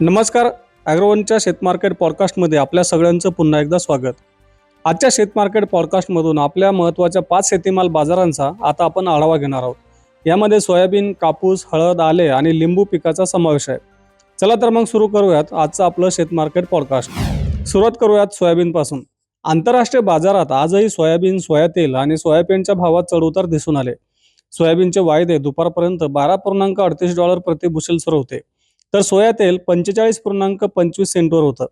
नमस्कार ॲग्रोवनच्या शेतमार्केट पॉडकास्टमध्ये आपल्या सगळ्यांचं पुन्हा एकदा स्वागत. आजच्या शेतमार्केट पॉडकास्टमधून आपल्या महत्त्वाच्या पाच शेतीमाल बाजारांचा आता आपण आढावा घेणार आहोत. यामध्ये सोयाबीन कापूस हळद आले आणि लिंबू पिकाचा समावेश आहे. चला तर मग सुरू करूयात आजचं आपलं शेतमार्केट पॉडकास्ट. सुरुवात करूयात सोयाबीनपासून. आंतरराष्ट्रीय बाजारात आजही सोयाबीन सोया तेल आणि सोयाबीनच्या भावात चढउतार दिसून आले. सोयाबीनचे वायदे दुपारपर्यंत बारा पूर्णांक अडतीस डॉलर प्रति बुशेल होते. तर सोया तेल पंचेचाळीस पूर्णांक पंचवीस सेंटवर होतं.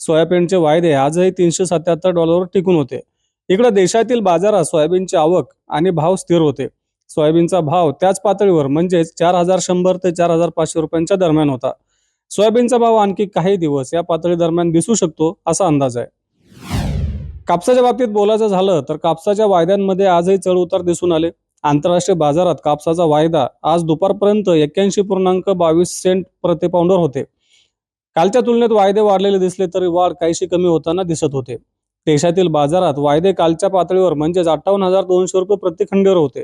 सोयाबीनचे वायदे आजही तीनशे सत्याहत्तर डॉलरवर टिकून होते. इकडे देशातील बाजारात सोयाबीनची आवक आणि भाव स्थिर होते. सोयाबीनचा भाव त्याच पातळीवर म्हणजेच चार हजार शंभर ते चार हजार पाचशे रुपयांच्या दरम्यान होता. सोयाबीनचा भाव आणखी काही दिवस या पातळी दरम्यान दिसू शकतो असा अंदाज आहे. कापसाच्या बाबतीत बोलायचं झालं तर कापसाच्या वायद्यांमध्ये आजही चढ उतार दिसून आले. आंतरराष्ट्रीय बाजारात कापसाचा वायदा आज दुपारपर्यंत एक्क्याऐंशी पूर्णांक बावीस सेंट प्रतिपाऊंडवर होते. कालच्या तुलनेत वायदे वाढलेले दिसले तरी वाढ काहीशी कमी होताना दिसत होते. देशातील बाजारात वायदे कालच्या पातळीवर म्हणजेच अठ्ठावन्न हजार दोनशे रुपये प्रति खंडीवर होते.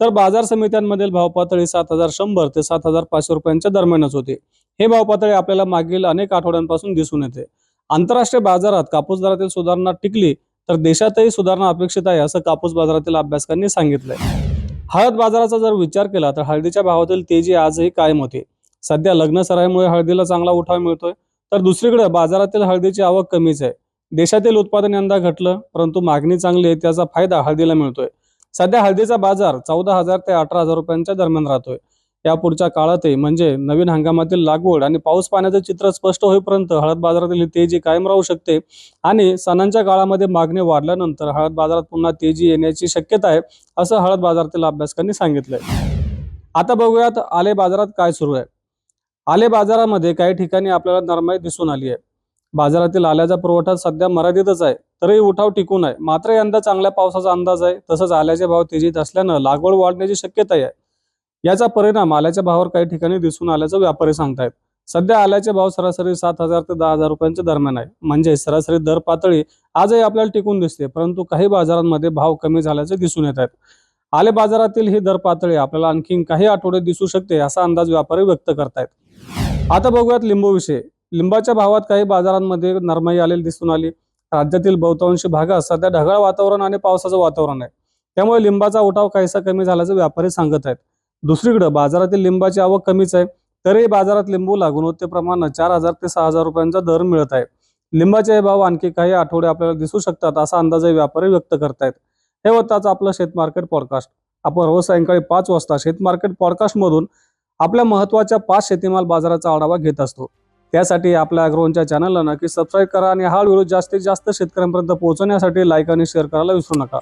तर बाजार समित्यांमधील भाव पातळी सात हजार शंभर ते सात हजार पाचशे रुपयांच्या दरम्यानच होती. हे भाव पातळी आपल्याला मागील अनेक आठवड्यांपासून दिसून येते. आंतरराष्ट्रीय बाजारात कापूस दरातील सुधारणा टिकली तर देशातही सुधारणा अपेक्षित आहे असं कापूस बाजारातील अभ्यासकांनी सांगितलंय. हळद बाजाराचा जर विचार केला तर हळदीच्या भावातील तेजी आजही कायम होते. सध्या लग्न सराईमुळे हळदीला चांगला उठाव मिळतोय. तर दुसरीकडे बाजारातील हळदीची आवक कमीच आहे. देशातील उत्पादन यंदा घटलं परंतु मागणी चांगली आहे त्याचा फायदा हळदीला मिळतोय. सध्या हळदीचा बाजार चौदा हजार ते अठरा हजार रुपयांच्या दरम्यान राहतोय. या पुढच्या काळातही म्हणजे नवीन हंगामातील लागवड आणि पाऊस पाण्याचं चित्र स्पष्ट होईपर्यंत हळद बाजारातील तेजी कायम राहू शकते आणि सणांच्या काळामध्ये मागणी वाढल्यानंतर हळद बाजारात पुन्हा तेजी येण्याची शक्यता आहे असं हळद बाजारातील अभ्यासकांनी सांगितलंय. आता बघूयात आले बाजारात काय सुरू आहे. आले बाजारामध्ये काही ठिकाणी आपल्याला नरमाई दिसून आली आहे. बाजारातील आल्याचा पुरवठा सध्या मर्यादितच आहे तरी उठाव टिकून आहे. मात्र यंदा चांगल्या पावसाचा अंदाज आहे तसंच आल्याचे भाव तेजीत असल्यानं लागवड वाढण्याची शक्यता आहे. याचा परिणाम आल्याच्या भावावर काही ठिकाणी दिसून आल्याचं व्यापारी सांगतायत. सध्या आल्याचे भाव सरासरी सात हजार ते दहा हजार रुपयांच्या दरम्यान आहे. म्हणजे सरासरी दर पातळी आजही आपल्याला टिकून दिसते परंतु काही बाजारांमध्ये भाव कमी झाल्याचे दिसून येत आहेत. आले बाजारातील ही दर पातळी आपल्याला आणखी काही आठवडे दिसू शकते असा अंदाज व्यापारी व्यक्त करतायत. आता बघूयात लिंबू विषय लिंबाच्या भावात काही बाजारांमध्ये नरमाई आलेली दिसून आली. राज्यातील बहुतांशी भागात सध्या ढगाळ वातावरण आणि पावसाचं वातावरण आहे. त्यामुळे लिंबाचा उठाव काहीसा कमी झाल्याचं व्यापारी सांगत आहेत. दुसरीकडे बाजारातील लिंबाची आवक कमीच आहे. तरी बाजारात लिंबू गुणवत्तेप्रमाणे चार हजार ते सहा हजार रुपयांचा दर मिळत आहे. लिंबाचे भाव आणखी काही आठवडे आपल्याला दिसू शकतात असा अंदाजही व्यापारी व्यक्त करतायत. हे होताच आपलं शेतमार्केट पॉडकास्ट आपण रोज सायंकाळी पाच वाजता शेतमार्केट पॉडकास्टमधून आपल्या महत्त्वाच्या पाच शेतीमाल बाजाराचा आढावा घेत असतो. त्यासाठी आपल्या अग्रोनच्या चॅनलला नक्की सबस्क्राईब करा आणि हा व्हिडिओ जास्तीत जास्त शेतकऱ्यांपर्यंत पोहोचवण्यासाठी लाईक आणि शेअर करायला विसरू नका.